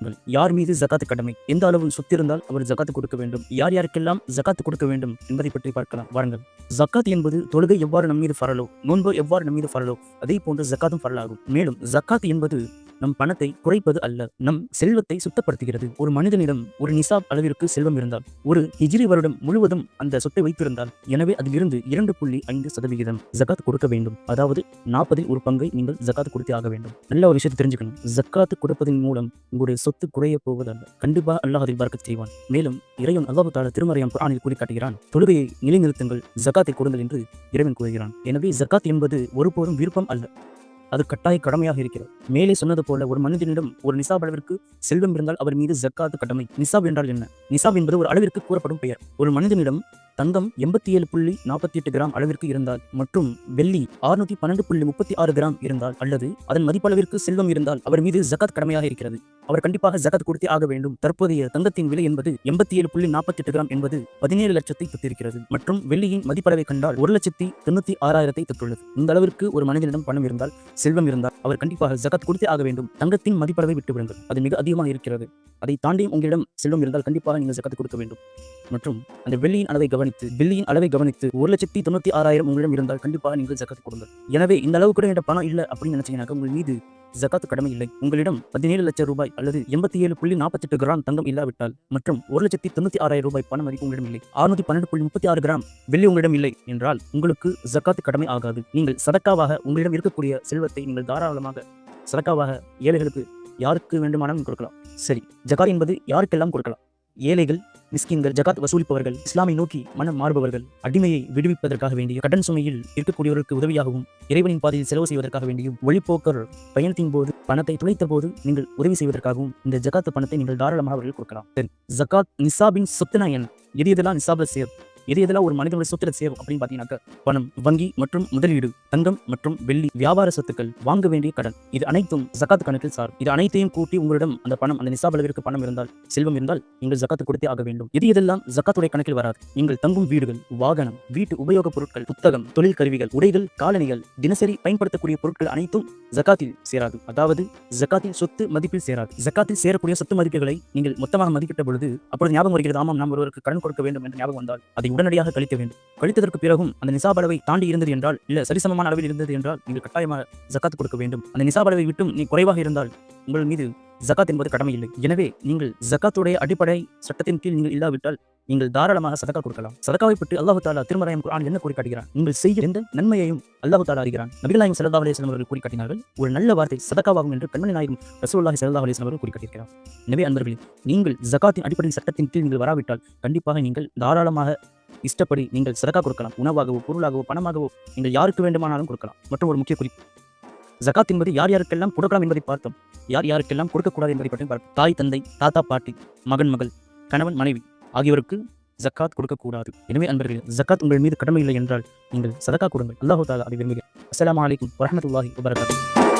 உங்கள் யார் மீது ஜகாத்து கடமை? எந்த அளவு சொத்திருந்தால் அவர் ஜகாத்து கொடுக்க வேண்டும்? யார் யாருக்கெல்லாம் ஜகாத்து கொடுக்க வேண்டும் என்பதை பற்றி பார்க்கலாம். வாருங்கள். ஜக்காத் என்பது தொழுகை எவ்வாறு நம்மீது ஃபரலோ நோன்பு எவ்வாறு நம்மீது ஃபரலோ அதே போன்று ஜக்காத்தும் ஃபரலாகும் மேலும் ஜக்காத் என்பது நம் பணத்தை குறைப்பது அல்ல நம் செல்வத்தை சுத்தப்படுத்துகிறது. ஒரு மனிதனிடம் ஒரு நிசாப் அளவிற்கு செல்வம் இருந்தால் ஒரு ஹிஜிரி வருடம் முழுவதும் அந்த சொத்தை வைத்திருந்தால் எனவே அதிலிருந்து இரண்டு புள்ளி ஐந்து சதவிகிதம் ஜகாத் கொடுக்க வேண்டும். அதாவது நாற்பதில் ஒரு பங்கை நீங்கள் ஜகாத் கொடுத்தே ஆக வேண்டும். நல்ல ஒரு விஷயத்தை தெரிஞ்சுக்கணும். ஜக்காத்து கொடுப்பதன் மூலம் உங்களுடைய சொத்து குறைய போவதல்ல கண்டிப்பா அல்லாஹ் அதில் பார்க்க செய்வான். மேலும் இறைவன் அல்லாஹு திருமறையம் திருமறையான் குர்ஆனில் கூறி காட்டுகிறான் தொழுகையை நிலைநிறுத்துங்கள் ஜக்காத்தை கொடுங்கள் என்று இறைவன் கூறுகிறான். எனவே ஜக்காத் என்பது ஒருபோதும் விருப்பம் அல்ல. அது கட்டாய கடமையாக இருக்கிறது. மேலே சொன்னது போல ஒரு மனிதனிடம் ஒரு நிசாப் அளவிற்கு செல்வம் இருந்தால் அவர் மீது ஜக்காத்து கடமை நிசாப் என்றால் என்ன? நிசாப் என்பது ஒரு அளவிற்கு கூறப்படும் பெயர். ஒரு மனிதனிடம் தங்கம் எண்பத்தி ஏழு புள்ளி நாற்பத்தி எட்டு கிராம் அளவிற்கு இருந்தால் மற்றும் வெள்ளி ஆறுநூத்தி பன்னெண்டு புள்ளி முப்பத்தி ஆறு கிராம் இருந்தால் அல்லது அதன் மதிப்பளவிற்கு செல்வம் இருந்தால் அவர் மீது ஜக்காத் கடமையாக இருக்கிறது. அவர் கண்டிப்பாக ஜகாத் கொடுத்தே ஆக வேண்டும். தற்போதைய தங்கத்தின் விலை என்பது எண்பத்தி ஏழு புள்ளி நாற்பத்தி எட்டு கிராம் என்பது பதினேழு லட்சத்தை தொட்டிருக்கிறது. மற்றும் வெள்ளியின் மதிப்பளவை கண்டால் ஒரு லட்சத்தி தொண்ணூத்தி ஆறாயிரத்தை தொட்டுள்ளது. இந்த அளவிற்கு ஒரு மனிதனிடம் பணம் இருந்தால் செல்வம் இருந்தால் அவர் கண்டிப்பாக ஜகாத் கொடுத்தே ஆக வேண்டும். தங்கத்தின் மதிப்பளவை விட்டு விடுங்கள் அது மிக அதிகமாக இருக்கிறது. அதை தாண்டி உங்களிடம் செல்வம் இருந்தால் கண்டிப்பாக நீங்கள் ஜகாத் கொடுக்க வேண்டும். மற்றும் அந்த வெள்ளியின் அளவை கவனித்து வெள்ளியின் அளவை கவனித்து ஒரு லட்சத்தி தொண்ணூற்றி ஆறாயிரம் உங்களிடம் இருந்தால் கண்டிப்பாக நீங்கள் ஜக்காத்து கொடுங்க எனவே இந்த அளவு கூட என்ற பணம் இல்லை அப்படின்னு நினைச்சீங்கன்னாக்க உங்கள் மீது ஜக்காத்து கடமை இல்லை. உங்களிடம் பதினேழு லட்சம் ரூபாய் அல்லது எண்பத்தி ஏழு புள்ளி நாற்பத்தெட்டு கிராம் தங்கம் இல்லாவிட்டால் மற்றும் ஒரு லட்சத்தி தொண்ணூத்தி ஆறாயிரம் ரூபாய் பண மதிப்பு உங்களிடம் இல்லை. அறுநூத்தி பன்னெண்டு புள்ளி முப்பத்தி ஆறு கிராம் வெள்ளி உங்களிடம் இல்லை என்றால் உங்களுக்கு ஜக்காத்து கடமை ஆகாது. நீங்கள் சதக்காவாக உங்களிடம் இருக்கக்கூடிய செல்வத்தை நீங்கள் தாராளமாக சதக்காவாக ஏழைகளுக்கு யாருக்கு வேண்டுமானாலும் கொடுக்கலாம். சரி ஜகாத் என்பது யாருக்கெல்லாம் கொடுக்கலாம்? ஏழைகள் மிஸ்கின்கள் ஜகாத் வசூலிப்பவர்கள் இஸ்லாமை நோக்கி மனம் மாறுபவர்கள் அடிமையை விடுவிப்பதற்காக வேண்டிய கடன் சுமையில் இருக்கக்கூடியவர்களுக்கு உதவியாகவும் இறைவனின் பாதையில் செலவு செய்வதற்காக வேண்டியும் ஒளிப்போக்கர் பயணத்தின் போது பணத்தை துளைத்த போது நீங்கள் உதவி செய்வதற்காகவும் இந்த ஜகாத் பணத்தை நீங்கள் தாராளமாக அவர்கள் கொடுக்கலாம். ஜகாத் நிசாபின் சொத்துனா என்ன? எது எதெல்லாம் நிசாபில் சேர் எது எதெல்லாம் ஒரு மனிதனுடைய சொத்துல சேரும் அப்படின்னு பார்த்தீங்கன்னாக்க பணம் வங்கி மற்றும் முதலீடு தங்கம் மற்றும் வெள்ளி வியாபார சொத்துக்கள் வாங்க வேண்டிய கடன். இது அனைத்தும் ஜகாத் கணக்கில் சார் இது அனைத்தையும் கூட்டி உங்களிடம் அந்த பணம் அந்த நிசாப் அளவிற்கு பணம் இருந்தால் செல்வம் இருந்தால் நீங்கள் ஜக்காத்து கொடுத்தே ஆக வேண்டும். இது இதெல்லாம் ஜக்காத்துடைய கணக்கில் வராது? நீங்கள் தங்கும் வீடுகள் வாகனம் வீட்டு உபயோகப் பொருட்கள் புத்தகம் தொழில் கருவிகள் உடைகள் காலணிகள் தினசரி பயன்படுத்தக்கூடிய பொருட்கள் அனைத்தும் ஜகாத்தில் சேராது. அதாவது ஜக்காத்தில் சொத்து மதிப்பில் சேராது. ஜக்காத்தில் சேரக்கூடிய சொத்து மதிப்புகளை நீங்கள் மொத்தமாக மதிப்பிட்ட பொழுது அப்பொழுது ஞாபகம் வருகிறது ஆமாம் நாம் ஒருவருக்கு கடன் கொடுக்க வேண்டும் என்று ஞாபகம் வந்தால் அதை உடனடியாக கழிக்க வேண்டும். கழித்ததற்கு பிறகும் அந்த நிசாப் அளவை தாண்டி இருந்தது என்றால் இல்ல சரிசமமான அளவில் இருந்தது என்றால் நீங்கள் கட்டாயமாக ஜக்காத் கொடுக்க வேண்டும். அந்த நிசாப் அளவை விட்டும் நீ குறைவாக இருந்தால் உங்கள் மீது ஜக்காத் என்பது கடமை இல்லை எனவே நீங்கள் ஜக்காத்துடைய அடிப்படை சட்டத்தின் கீழ் நீங்கள் இல்லாவிட்டால் நீங்கள் தாராளமாக சதக்கா கொடுக்கலாம். சதக்காவை பற்றி அல்லாஹு தாலா திருமறையம் குரான் என்ன கூறி காட்டுகிறார் நீங்கள் செய்ய எந்த நன்மையையும் அல்லாஹு தாலா அறிகிறான். நபிகளாயம் சல்லா அலிஸ்லாம் அவர்கள் கூறி காட்டினார்கள் ஒரு நல்ல வார்த்தை சதக்காவாகும் என்று கண்மணி நாயகம் ரசூல்லாஹி சல்லா அலிஸ்லாம் அவர்கள் கூறி காட்டியிருக்கிறார். எனவே அன்பர்களே நீங்கள் ஜக்காத்தின் அடிப்படை சட்டத்தின் கீழ் நீங்கள் வராவிட்டால் கண்டிப்பாக நீங்கள் தாராளமாக இஷ்டப்படி நீங்கள் சதக்கா கொடுக்கலாம். உணவாகவோ பொருளாகவோ பணமாகவோ நீங்கள் யாருக்கு வேண்டுமானாலும் கொடுக்கலாம். மற்றும் ஒரு முக்கிய குறிப்பு ஜகாத் என்பது யார் யாருக்கெல்லாம் கொடுக்கலாம் என்பதை பார்த்தோம். யார் யாருக்கெல்லாம் கொடுக்கக்கூடாது என்பதை பற்றி பார்த்தோம் தாய் தந்தை தாத்தா பாட்டி மகன் மகள் கணவன் மனைவி ஆகியோருக்கு ஜக்காத் கொடுக்கக்கூடாது. எனவே அன்பர்களே ஜக்காத் உங்கள் மீது கடமை இல்லை என்றால் நீங்கள் சதக்கா கொடுங்கள். அல்லாஹு தாலா அதை விரும்புகிறேன் அஸ்லாம் அலைக்கும் வரமத்துல்லாஹி வபரகாத்து